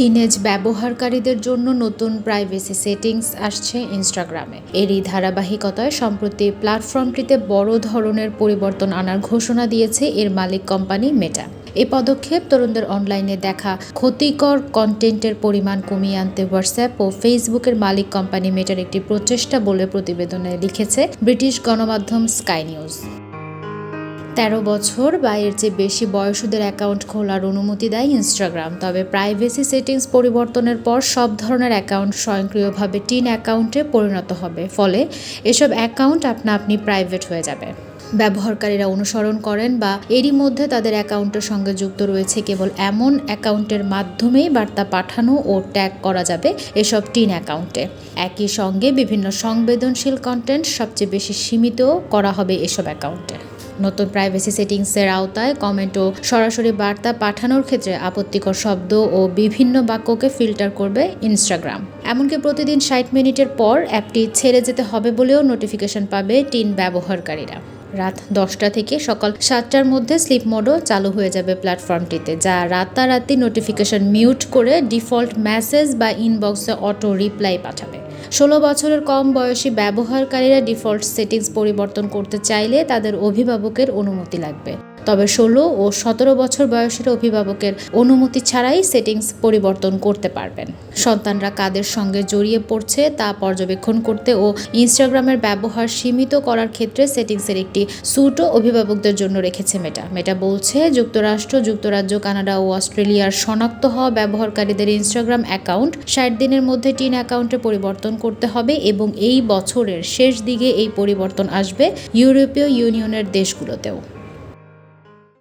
Teenage ব্যবহারকারীদের জন্য নতুন প্রাইভেসি সেটিংস আসছে ইনস্টাগ্রামে এরই ধারাবাহিকতায় সম্প্রতি প্ল্যাটফর্মটিতে বড় ধরনের পরিবর্তন আনার ঘোষণা দিয়েছে এর মালিক কোম্পানি মেটা এই পদক্ষেপ তরুণদের অনলাইনে দেখা ক্ষতিকর কন্টেন্টের পরিমাণ কমিয়ে আনতে হোয়াটসঅ্যাপ ও ফেসবুকের মালিক কোম্পানি মেটার একটি প্রচেষ্টা বলে প্রতিবেদনে লিখেছে ব্রিটিশ গণমাধ্যম স্কাই নিউজ তেরো বছর বা এর চেয়ে বেশি বয়সীদের অ্যাকাউন্ট খোলার অনুমতি দেয় ইনস্টাগ্রাম তবে প্রাইভেসি সেটিংস পরিবর্তনের পর সব ধরনের অ্যাকাউন্ট স্বয়ংক্রিয়ভাবে টিন অ্যাকাউন্টে পরিণত হবে। ফলে এসব অ্যাকাউন্ট আপনা আপনি প্রাইভেট হয়ে যাবে। ব্যবহারকারীরা অনুসরণ করেন বা এরই মধ্যে তাদের অ্যাকাউন্টের সঙ্গে যুক্ত রয়েছে কেবল এমন অ্যাকাউন্টের মাধ্যমেই বার্তা পাঠানো ও ট্যাগ করা যাবে এসব টিন অ্যাকাউন্টে একই সঙ্গে বিভিন্ন সংবেদনশীল কন্টেন্ট সবচেয়ে বেশি সীমিত করা হবে এসব অ্যাকাউন্টে নতুন প্রাইভেসি সেটিংসের আওতায় কমেন্ট ও সরাসরি বার্তা পাঠানোর ক্ষেত্রে আপত্তিকর শব্দ ও বিভিন্ন বাক্যকে ফিল্টার করবে ইনস্টাগ্রাম এমনকি প্রতিদিন ষাট মিনিটের পর অ্যাপটি ছেড়ে যেতে হবে বলেও নোটিফিকেশন পাবে টিন ব্যবহারকারীরা। রাত দশটা থেকে সকাল সাতটার মধ্যে স্লিপ মোডও চালু হয়ে যাবে প্ল্যাটফর্মটিতে যা রাতারাতি নোটিফিকেশন মিউট করে ডিফল্ট মেসেজ বা ইনবক্সে অটো রিপ্লাই পাঠাবে। ষোলো বছরের কম বয়সী ব্যবহারকারীরা ডিফল্ট সেটিংস পরিবর্তন করতে চাইলে তাদের অভিভাবকের অনুমতি লাগবে। তবে ষোলো ও সতেরো বছর বয়সের অভিভাবকের অনুমতি ছাড়াই সেটিংস পরিবর্তন করতে পারবেন। সন্তানরা কাদের সঙ্গে জড়িয়ে পড়ছে তা পর্যবেক্ষণ করতে ও ইনস্টাগ্রামের ব্যবহার সীমিত করার ক্ষেত্রে সেটিংসের একটি স্যুটও অভিভাবকদের জন্য রেখেছে মেটা। মেটা বলছে, যুক্তরাষ্ট্র, যুক্তরাজ্য, কানাডা ও অস্ট্রেলিয়ার শনাক্ত হওয়া ব্যবহারকারীদের ইনস্টাগ্রাম অ্যাকাউন্ট ষাট দিনের মধ্যে টিন অ্যাকাউন্টে পরিবর্তন করতে হবে এবং এই বছরের শেষ দিকে এই পরিবর্তন আসবে ইউরোপীয় ইউনিয়নের দেশগুলোতেও।